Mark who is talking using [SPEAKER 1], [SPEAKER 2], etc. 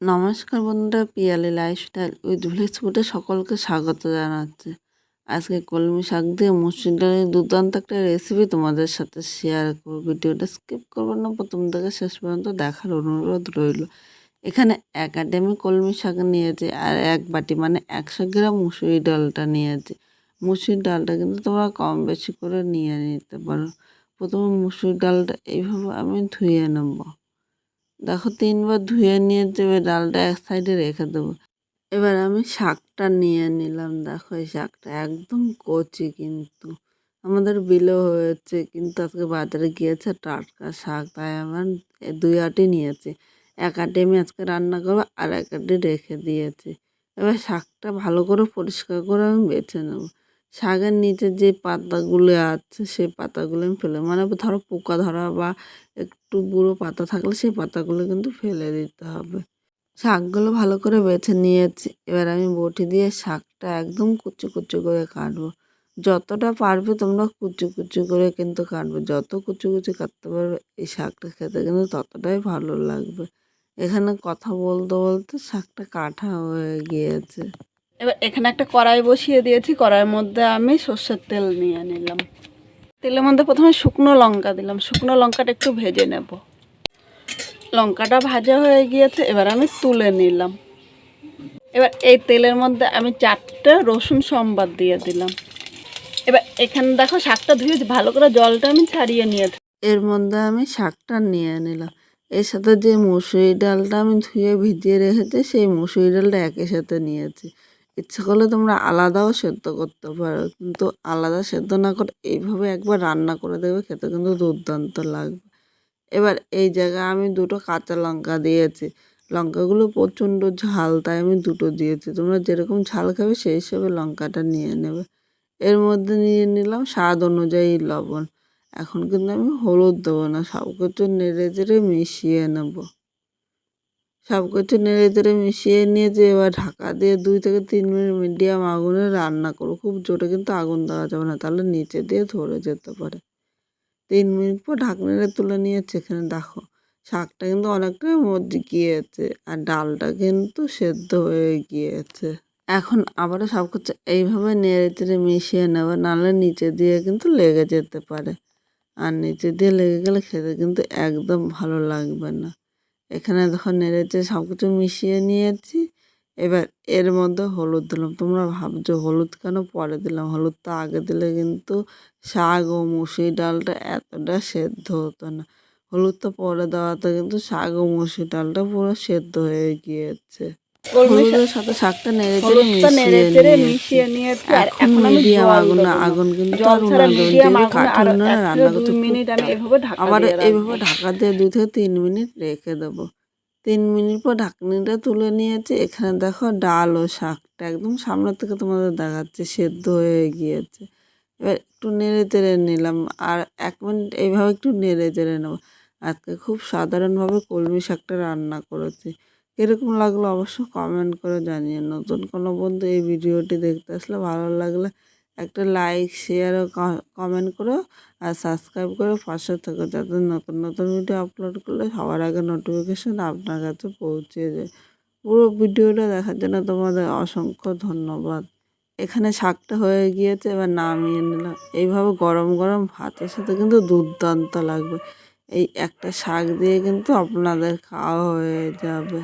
[SPEAKER 1] নমস্কার বন্ধুরা, Piyali lifestyle with village ফুডে সকলকে স্বাগত জানাচ্ছে। আজকে কলমি শাক দিয়ে মুসুর ডালের দুর্দান্ত একটা রেসিপি তোমাদের সাথে শেয়ার করব। ভিডিওটা স্কিপ করব না, প্রথম থেকে শেষ পর্যন্ত দেখার অনুরোধ রইল। এখানে একাডেমি কলমি শাক নিয়েছে আর এক বাটি মানে একশো গ্রাম মুসুরি ডালটা নিয়েছে। মুসুর ডালটা কিন্তু তোমরা কম বেশি করে নিয়ে নিতে পারো। প্রথমে মুসুর ডালটা এইভাবে আমি ধুয়ে নেব। দেখো, তিনবার ধুয়ে নিয়ে দেবে ডালটা এক সাইডে রেখে দেবো। এবার আমি শাকটা নিয়ে নিলাম। দেখো, এই শাকটা একদম কচি কিন্তু। আমাদের বিলো হয়েছে কিন্তু আজকে বাজারে গিয়েছে টাটকা শাক, তাই আমার দুই আটি নিয়েছি। এক আটি আমি আজকে রান্না করব আর এক আটি রেখে দিয়েছি। এবার শাকটা ভালো করে পরিষ্কার করে আমি বেছে নেব। শাকের নিচে যে পাতাগুলো আছে, সেই পাতাগুলো আমি ফেলে মানে ধরো পোকা ধরা বা একটু বুড়ো পাতা থাকলে সেই পাতাগুলো কিন্তু ফেলে দিতে হবে। শাকগুলো ভালো করে বেছে নিয়েছি, এবার আমি বটি দিয়ে শাকটা একদম কুচু কুচু করে কাটবো। যতটা পারবে তোমরা কুচু কুচু করে কিন্তু কাটবে, যত কুচু কুচু কাটতে পারবে এই শাকটা খেতে কিন্তু ততটাই ভালো লাগবে। এখানে কথা বলতে বলতে শাকটা কাটা হয়ে গিয়েছে। এবার এখানে একটা কড়াই বসিয়ে দিয়েছি, কড়াইয়ের মধ্যে আমি সর্ষের তেল নিয়ে নিলাম। তেলের মধ্যে প্রথমে শুকনো লঙ্কা দিলাম, শুকনো লঙ্কাটা একটু ভেজে নেব। লঙ্কাটা ভাজা হয়ে গিয়েছে, এবার আমি তুলে নিলাম। এবার এই তেলের মধ্যে আমি চারটে রসুন সম্বাদ দিয়ে দিলাম। এবার এখানে দেখো শাকটা ধুয়ে ভালো করে জলটা আমি ছাড়িয়ে নিয়েছি। এর মধ্যে আমি শাকটা নিয়ে নিলাম। এর সাথে যে মুসুরি ডালটা আমি ধুয়ে ভিজিয়ে রেখেছি, সেই মুসুরি ডালটা একই সাথে নিয়েছি। ইচ্ছে করলে তোমরা আলাদাও সেদ্ধ করতে পারো। কিন্তু আলাদা সেদ্ধ না করে এইভাবে একবার রান্না করে দেবে খেতে কিন্তু দুর্দান্ত লাগবে। এবার এই জায়গায় আমি দুটো কাঁচা লঙ্কা দিয়েছি। লঙ্কাগুলো প্রচণ্ড ঝাল, তাই আমি দুটো দিয়েছি। তোমরা যেরকম ঝাল খাবে সেই হিসেবে লঙ্কাটা নিয়ে নেবে। এর মধ্যে নিয়ে নিলাম স্বাদ অনুযায়ী লবণ। এখন কিন্তু আমি হলুদ দেবো না সব কিছু নেড়ে চেড়ে মিশিয়ে নেব। সব কিছু নেড়ে চেড়ে মিশিয়ে নিয়ে যে এবার ঢাকা দিয়ে দুই থেকে তিন মিনিট মিডিয়াম আগুনে রান্না করো খুব জোরে কিন্তু আগুন দেওয়া যাবে না, তাহলে নিচে দিয়ে ধরে যেতে পারে। তিন মিনিট পর ঢাকনিটা তুলে নিয়েছে এখানে, দেখো। শাকটা কিন্তু অনেকটাই মধ্যে গিয়েছে আর ডালটা কিন্তু সেদ্ধ হয়ে গিয়েছে। এখন আবারও সব কিছু এইভাবে নেড়ে চেড়ে মিশিয়ে নেবে, নাহলে নিচে দিয়ে কিন্তু লেগে যেতে পারে। আর নিচে দিয়ে লেগে গেলে খেতে কিন্তু একদম ভালো লাগবে না। এখানে দেখো নেড়েছে সব কিছু মিশিয়ে নিয়েছি। এবার এর মধ্যে হলুদ দিলাম। তোমরা ভাবছ হলুদ কেন পরে দিলাম? হলুদ তো আগে দিলে কিন্তু শাক ও মুসুরি ডালটা এতটা সেদ্ধ হতো না। হলুদ তো পরে দেওয়াতে কিন্তু শাক ও মুসুরি ডালটা পুরো সেদ্ধ হয়ে গিয়েছে। হলুদের সাথে শাকটা নেড়ে চেড়ে মিশিয়ে নিয়ে এখন মিডিয়াম আগুন আগুন কিন্তু আর উনান কাঠি উনানে রান্না করতে আবার এইভাবে ঢাকা দিয়ে থেকে তিন মিনিট রেখে দেবো। তিন মিনিট পর ঢাকনিটা তুলে নিয়েছি। এখানে দেখো ডাল ও শাকটা একদম সামনে থেকে তোমাদের দেখাচ্ছে সেদ্ধ হয়ে গিয়েছে। এবার একটু নেড়ে চেড়ে নিলাম আর এক মিনিট এইভাবে একটু নেড়ে চেড়ে নেব। আজকে খুব সাধারণভাবে কলমি শাকটা রান্না করেছি। কীরকম লাগল অবশ্য কমেন্ট করে জানিয়ে নতুন কোনো বন্ধু এই ভিডিওটি দেখতে আসলে ভালো লাগলে একটা লাইক শেয়ার ও কমেন্ট করো আর সাবস্ক্রাইব করে পাশে থেকো যাতে নতুন নতুন ভিডিও আপলোড করলে সবার আগে নোটিফিকেশান আপনার কাছে পৌঁছে যায়। পুরো ভিডিওটা দেখার জন্য তোমাদের অসংখ্য ধন্যবাদ। এখানে শাকটা হয়ে গিয়েছে, এবার নামিয়ে নিলাম। এইভাবে গরম গরম ভাতের সাথে কিন্তু দুর্দান্ত লাগবে। এই একটা শাক দিয়ে কিন্তু আপনাদের খাওয়া হয়ে যাবে।